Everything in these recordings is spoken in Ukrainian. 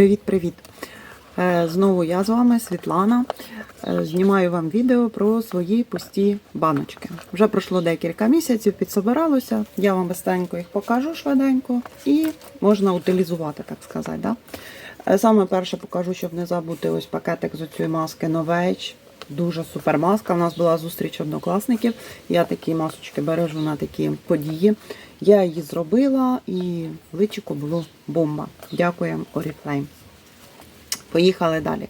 Привіт-привіт! Е, Знову я з вами, Світлана. Е, Знімаю вам відео про свої пусті баночки. Вже пройшло декілька місяців, підсобиралося. Я вам быстренько їх покажу швиденько і можна утилізувати, так сказати. Да? Е, Саме перше покажу, щоб не забути ось пакетик з цієї маски Novage. Дуже супер маска. У нас була зустріч однокласників. Я такі масочки бережу на такі події. Я її зробила і в личику було бомба. Дякуємо Oriflame. Поїхали далі.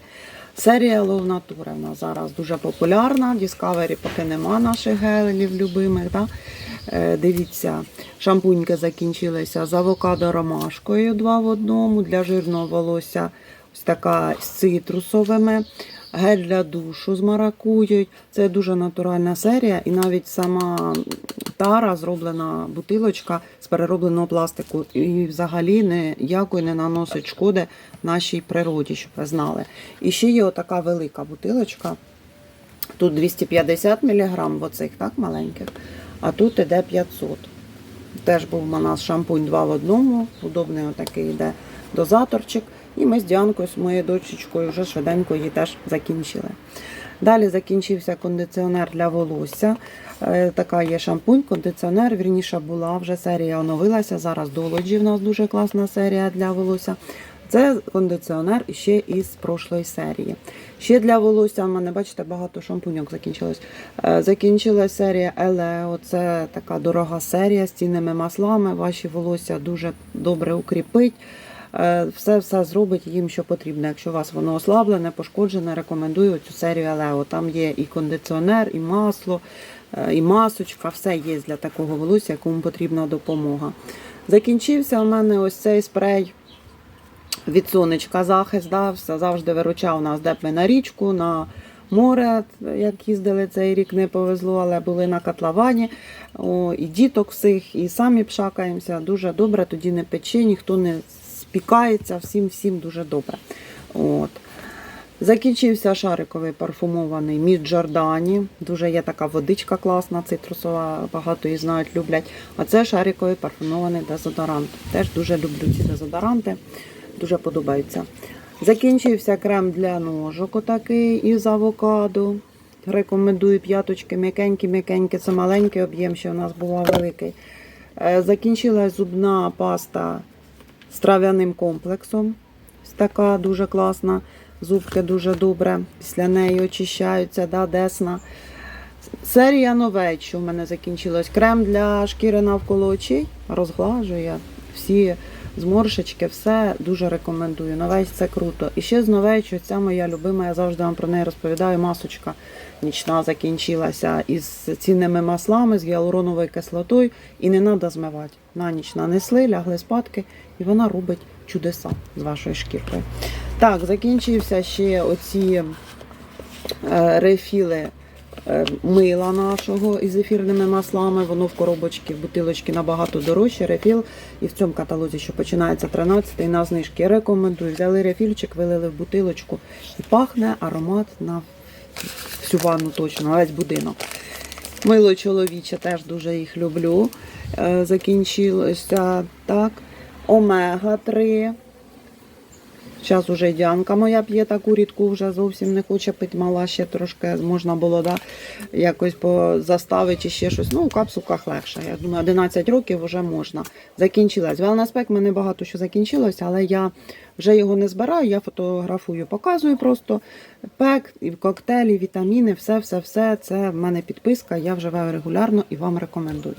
Серія Love Natura в нас зараз дуже популярна. Discovery поки нема наших гелів любимих. Да? Е, дивіться, шампуньки закінчилися з авокадо ромашкою два в одному. Для жирного волосся ось така з цитрусовими. Гель для душу з маракуєю. Це дуже натуральна серія, і навіть сама тара зроблена бутилочка з переробленого пластику. І взагалі ніякої не наносить шкоди нашій природі, щоб ви знали. І ще є отака велика бутилочка. Тут 250 мг в оцих так маленьких, а тут іде 500. Теж був у нас шампунь 2 в одному, удобний отакий йде дозаторчик. І ми з Діанкою, з моєю дочечкою, вже швиденько її теж закінчили. Далі закінчився кондиціонер для волосся. Е, Така є шампунь, кондиціонер. Вірніше була вже серія оновилася. Зараз Dolodgy в нас дуже класна серія для волосся. Це кондиціонер ще із прошлої серії. Ще для волосся в мене, бачите, багато шампуньок закінчилось. Е, Закінчилась серія Елео. Це така дорога серія з цінними маслами. Ваші волосся дуже добре укріпить. Е, Все все зробить їм, що потрібно. Якщо у вас воно ослаблене, пошкоджене, рекомендую цю серію Елео. Там є і кондиціонер, і масло, е, і масочка. Все є для такого волосся, якому потрібна допомога. Закінчився у мене ось цей спрей від сонечка захист. Да, завжди виручав нас, де б ми на річку, на море, як їздили цей рік, не повезло, але були на котловані. О, і діток всіх, і самі пшакаємося. Дуже добре, тоді не пече, ніхто не спікається, всім всім дуже добре. От. Закінчився шариковий парфумований мід Джордані. Дуже є така водичка класна, цитрусова, багато її знають, люблять. А це шариковий парфумований дезодорант. Теж дуже люблю ці дезодоранти, дуже подобаються. Закінчився крем для ножок отакий із авокадо. Рекомендую п'яточки м'якенькі-м'якенькі. Це маленький об'єм, ще у нас була великий. Е, Закінчилась зубна паста з трав'яним комплексом. Така дуже класна. Зубки дуже добре. Після неї очищаються, да, десна. Серія новеч, в мене закінчилась. Крем для шкіри навколо очей розглажує всі зморшечки, все дуже рекомендую. Новеч це круто. І ще з новеч, ця моя любима, я завжди вам про неї розповідаю. Масочка нічна закінчилася із цінними маслами, з гіалуроновою кислотою. І не треба змивати. На ніч нанесли, лягли спадки, і вона робить чудеса з вашою шкіркою. Так, закінчився ще оці е, рефіли мила нашого із ефірними маслами. Воно в коробочці, в бутилочці набагато дорожче. Рефіл. І в цьому каталозі, що починається 13-й на знижки. Рекомендую. Взяли рефільчик, вилили в бутилочку. І пахне аромат на всю ванну точно, на весь будинок. Мило чоловіче теж дуже їх люблю. Е, Закінчилося так. Омега 3. Зараз уже Діанка моя п'є таку рідку, вже зовсім не хоче пити, мала ще трошки можна було да, якось заставити ще щось. Ну, у капсулках легше. Я думаю, 11 років вже можна. Закінчилась. Велнеспек в мене багато що закінчилось, але я вже його не збираю, я фотографую, показую просто пек, і коктейлі, вітаміни, все, все, все. Це в мене підписка, я вживаю регулярно і вам рекомендую.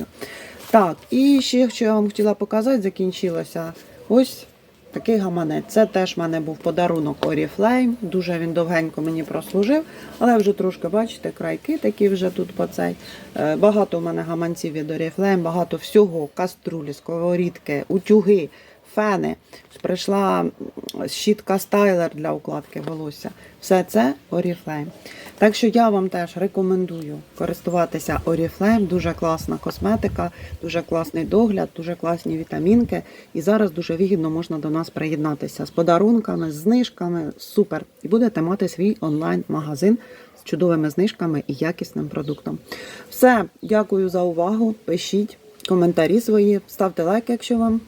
Так, і ще, що я вам хотіла показати, закінчилося ось такий гаманець. Це теж в мене був подарунок Oriflame. Дуже він довгенько мені прослужив, але вже трошки, бачите, крайки такі вже тут по цей. Е, Багато в мене гаманців від Oriflame, багато всього, каструлі, сковорідки, утюги. Фени, прийшла щітка стайлер для укладки волосся. Все це Oriflame. Так що я вам теж рекомендую користуватися Oriflame. Дуже класна косметика, дуже класний догляд, дуже класні вітамінки. І зараз дуже вигідно можна до нас приєднатися з подарунками, з знижками. Супер! І будете мати свій онлайн-магазин з чудовими знижками і якісним продуктом. Все, дякую за увагу. Пишіть коментарі свої, ставте лайк, якщо вам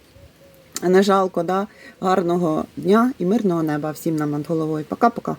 Не жалко, да? Гарного дня і мирного неба всім нам над головою. Пока-пока.